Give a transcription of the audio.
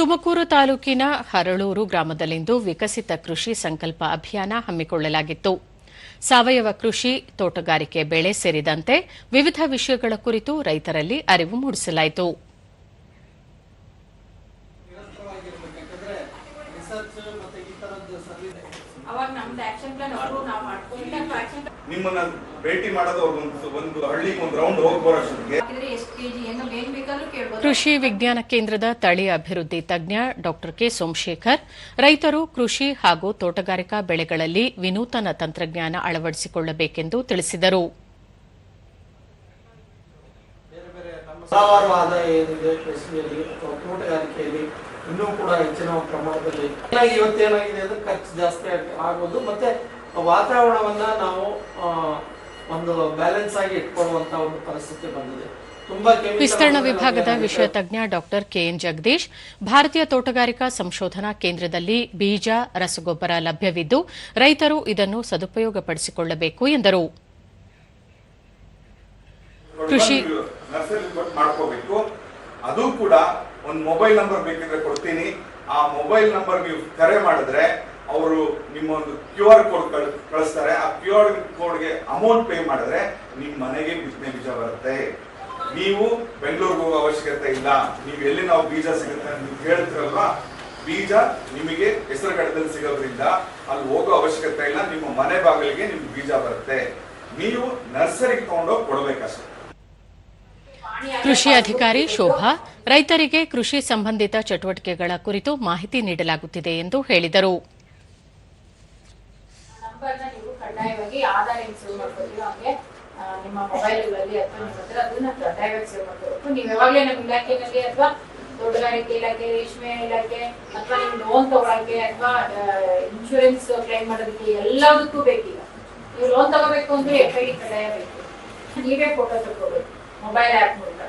ತುಮಕೂರು ತಾಲೂಕಿನ ಹರಳೂರು ಗ್ರಾಮದಲ್ಲಿಂದು ವಿಕಸಿತ ಕೃಷಿ ಸಂಕಲ್ಪ ಅಭಿಯಾನ ಹಮ್ಮಿಕೊಳ್ಳಲಾಗಿತ್ತು. ಸಾವಯವ ಕೃಷಿ, ತೋಟಗಾರಿಕೆ, ಬೆಳೆ ಸೇರಿದಂತೆ ವಿವಿಧ ವಿಷಯಗಳ ಕುರಿತು ರೈತರಲ್ಲಿ ಅರಿವು ಮೂಡಿಸಲಾಯಿತು. ಅವಾಗ ನಮ್ದು ಆಕ್ಷನ್ ಪ್ಲಾನ್ ಅವರು ನಾವು ಮಾಡ್ಕೊಂಡು ಆಕ್ಷನ್ ನಿಮ್ಮನ್ನ ಭೇಟಿ ಮಾಡೋದು ಒಂದು ಒಂದು ಹಳ್ಳಿಗೆ ಒಂದು ರೌಂಡ್ ಹೋಗಿ ಬರೋಷ್ಟೊತ್ತಿಗೆ ಹಾಕಿದ್ರೆ ಎಷ್ಟು ಕೆಜಿ ಏನು ಏನ್ ಬೇಕಾದ್ರೂ ಕೇಳ್ಬೋದು. ಕೃಷಿ ವಿಜ್ಞಾನ ಕೇಂದ್ರದ ತಳಿ ಅಭಿವೃದ್ಧಿ ತಜ್ಞ ಡಾ ಕೆ ಸೋಮಶೇಖರ್ ರೈತರು ಕೃಷಿ ಹಾಗೂ ತೋಟಗಾರಿಕಾ ಬೆಳೆಗಳಲ್ಲಿ ವಿನೂತನ ತಂತ್ರಜ್ಞಾನ ಅಳವಡಿಸಿಕೊಳ್ಳಬೇಕೆಂದು ತಿಳಿಸಿದರು. ಏನಿದೆ ಕೃಷಿಯಲ್ಲಿ ಅಥವಾ ತೋಟಗಾರಿಕೆಯಲ್ಲಿ. ಇನ್ನೂ ಕೂಡ ಹೆಚ್ಚಿನ ಪ್ರಮಾಣದಲ್ಲಿ ಏನಾಗಿ ಇವತ್ತೇನಾಗಿದೆ ಅಂದ್ರೆ ಖರ್ಚು ಜಾಸ್ತಿ ಆಗ್- ಆಗೋದು. ಮತ್ತೆ ವಾತಾವರಣವನ್ನ ನಾವು ಒಂದು ಬ್ಯಾಲೆನ್ಸ್ ಆಗಿ ಇಟ್ಕೊಳ್ಳುವಂತ ಒಂದು ಪರಿಸ್ಥಿತಿ ಬಂದಿದೆ. ವಿಸ್ತರಣ ವಿಭಾಗದ? ವಿಷಯ ತಜ್ಞ ಡಾ ಕೆಎನ್ ಜಗದೀಶ್. ಭಾರತೀಯ ತೋಟಗಾರಿಕಾ ಸಂಶೋಧನಾ ಕೇಂದ್ರದಲ್ಲಿ ಬೀಜ ರಸಗೊಬ್ಬರ ಲಭ್ಯವಿದ್ದು ರೈತರು ಇದನ್ನು ಸದುಪಯೋಗಪಡಿಸಿಕೊಳ್ಳಬೇಕು ಎಂದರು. ಕೃಷಿ- ಅದು ಕೂಡ ಒಂದು ಮೊಬೈಲ್ ನಂಬರ್ ಬೇಕಿದ್ರೆ ಕೊಡ್ತೀನಿ. ಆ ಮೊಬೈಲ್ ನಂಬರ್ ನೀವು ಕರೆ ಮಾಡಿದ್ರೆ ಅವರು ನಿಮ್ಮ ಒಂದು ಕ್ಯೂ ಆರ್ ಕೋಡ್ ಕಳಿಸ್ತಾರೆ. ಆ ಕ್ಯೂ ಆರ್ ಕೋಡ್ಗೆ ಅಮೌಂಟ್ ಪೇ ಮಾಡಿದ್ರೆ ನಿಮ್ಮ ಮನೆಗೆ ಬಿತ್ತನೆ ಬೀಜ ಬರುತ್ತೆ. ನೀವು ಬೆಂಗಳೂರಿಗೆ ಹೋಗೋ ಅವಶ್ಯಕತೆ ಇಲ್ಲ. ನೀವು ಎಲ್ಲಿ ನಾವು ಬೀಜ ಸಿಗುತ್ತೆ ಅಂತ ನೀವು ಹೇಳ್ತೀರಲ್ವ? ಬೀಜ ನಿಮಗೆ ಹೆಸರುಗಡದಲ್ಲಿ ಸಿಗೋದ್ರಿಂದ ಅಲ್ಲಿ ಹೋಗೋ ಅವಶ್ಯಕತೆ ಇಲ್ಲ. ನಿಮ್ಮ ಮನೆ ಬಾಗಿಲಿಗೆ ನಿಮ್ಗೆ ಬೀಜ ಬರುತ್ತೆ. ನೀವು ನರ್ಸರಿಗೆ ತಗೊಂಡೋಗಿ ಕೊಡ್ಬೇಕಷ್ಟೇ. ಕೃಷಿ ಅಧಿಕಾರಿ ಶೋಭಾ, ರೈತರಿಗೆ ಕೃಷಿ ಸಂಬಂಧಿತ ಚಟುವಟಿಕೆಗಳ ಕುರಿತು ಮಾಹಿತಿ ನೀಡಲಾಗುತ್ತಿದೆ ಎಂದು ಹೇಳಿದರು. ತೋಟಗಾರಿಕೆ ಇಲಾಖೆ ರೇಷ್ಮೆ ಇಲಾಖೆ ಅಥವಾ ನಿಮ್ ಲೋನ್ ತಗೊಳಕ್ಕೆ ಅಥವಾ ಇನ್ಶೂರೆನ್ಸ್ ಕ್ಲೈಮ್ ಮಾಡೋದಕ್ಕೆ ಎಲ್ಲದಕ್ಕೂ ಬೇಕೀಗ ನೀವು ಲೋನ್ ತಗೋಬೇಕು ಅಂದ್ರೆ ಎಫ್ ಐ ಡಿ ಕಡ್ಡಾಯ ಬೇಕು. ನೀವೇ ಫೋಟೋ ತಗೋಬೇಕು. मोबाईल ॲपमधून